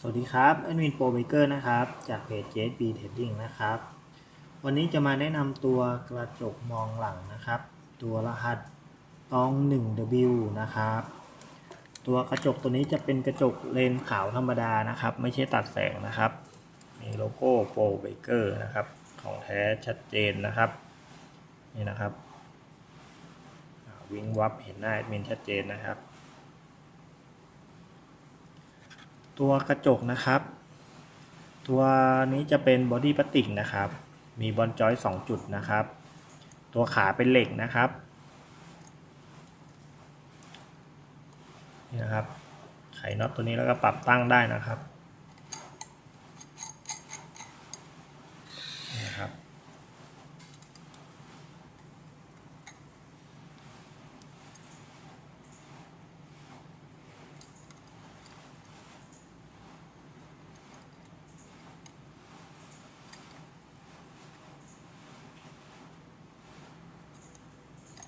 สวัสดีครับแอดมินโปรเบเกอร์นะครับ จากเพจ JSB Trading นะครับ วันนี้จะมาแนะนำตัวกระจกมองหลังนะครับ ตัวรหัสตอง 1W นะครับ ตัวกระจกตัวนี้จะเป็นกระจกเลนขาวธรรมดานะครับ ไม่ใช่ตัดแสงนะครับ มีโลโก้โปรเบเกอร์นะครับ ของแท้ชัดเจนนะครับ นี่นะครับ วิ่งวับเห็นหน้าแอดมินชัดเจนนะครับ ตัวกระจกนะครับ ตัวนี้จะเป็นบอดี้พลาสติกนะครับ มีบอลจอยสองจุดนะครับ ตัวขาเป็นเหล็กนะครับนี่นะครับ ไขน็อตตัวนี้แล้วก็ปรับตั้งได้นะครับ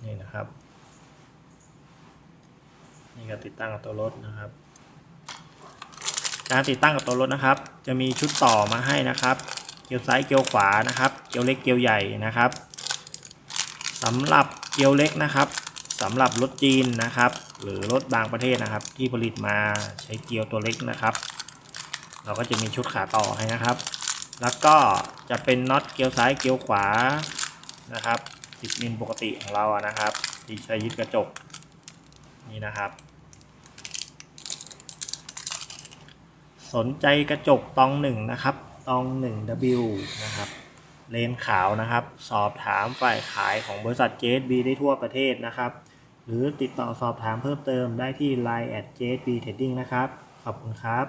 นี่นะครับ นี่ก็ติดตั้งกับตัวรถนะครับ การติดตั้งกับตัวรถนะครับ จะมีชุดต่อมาให้นะครับ เกลียวซ้ายเกลียวขวานะครับ เกลียวเล็กเกลียวใหญ่นะครับสำหรับเกลียวเล็กนะครับสำหรับรถจีนนะครับ หรือรถบางประเทศนะครับ ที่ผลิตมาใช้เกลียวตัวเล็กนะครับ เราก็จะมีชุดขาต่อให้นะครับ แล้วก็จะเป็นน็อตเกลียวซ้ายเกลียวขวานะครับ 10มิลปกติของเราอะนะครับที่ใช้ยึดกระจกนี่นะครับ สนใจกระจกตองหนึ่งนะครับ ตองหนึ่ง W นะครับ เลนขาวนะครับ สอบถามฝ่ายขายของบริษัท JSB ได้ทั่วประเทศนะครับ หรือติดต่อสอบถามเพิ่มเติมได้ที่ Line at JSB Trading นะครับ ขอบคุณครับ